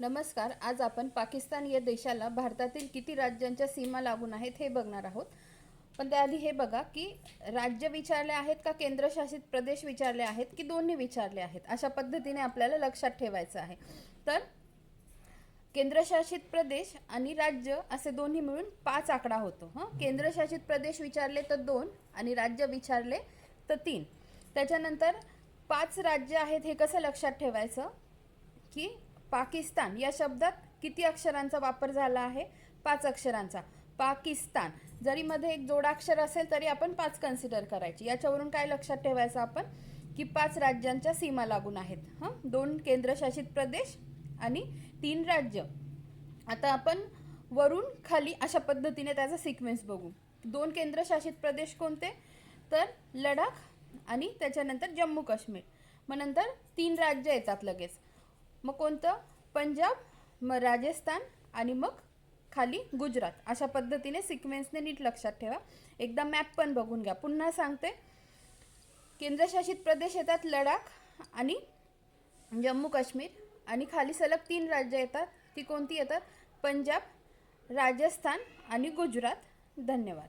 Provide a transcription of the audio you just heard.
नमस्कार आज आपण पाकिस्तान या देशाला भारतातील किती राज्यांच्या सीमा लागून आहेत हे बघणार आहोत. पण त्याआधी हे बघा की राज्य विचारले आहेत का केंद्रशासित प्रदेश विचारले आहेत की दोन्ही विचारले आहेत? अशा पद्धतीने आपल्याला लक्षात ठेवायचं आहे. तर केंद्रशासित प्रदेश आणि राज्य असे दोन्ही मिळून पाच आकडा होतो. हं? केंद्रशासित प्रदेश विचारले तर दोन आणि राज्य विचारले तर तीन. त्याच्यानंतर पाच राज्य आहेत हे कसं लक्षात ठेवायचं? की पाकिस्तान या शब्दात किती अक्षरांचा वापर झाला आहे? पाच अक्षरांचा. पाकिस्तान. जरी मध्ये एक जोडाक्षर असेल तरी आपण पाच कन्सिडर करायची. याच्यावरून काय लक्षात ठेवायचं आपण? की पाच राज्यांच्या सीमा लागून आहेत. हां? दोन केंद्रशासित प्रदेश आणि तीन राज्य. आता आपण वरून खाली अशा पद्धतीने त्याचा सिक्वेन्स बघू. दोन केंद्रशासित प्रदेश कोणते? तर लडाख आणि त्याच्यानंतर जम्मू काश्मीर मग नंतर तीन राज्य येतात लगेच. मग कोणतं? पंजाब मग राजस्थान आणि मग खाली गुजरात. अशा पद्धतीने सिक्वेन्सने नीट लक्षात ठेवा. एकदा मॅप पण बघून घ्या. पुन्हा सांगते. केंद्रशासित प्रदेश येतात लडाख आणि जम्मू काश्मीर आणि खाली सलग तीन राज्य येतात. ती कोणती येतात? पंजाब राजस्थान आणि गुजरात. धन्यवाद.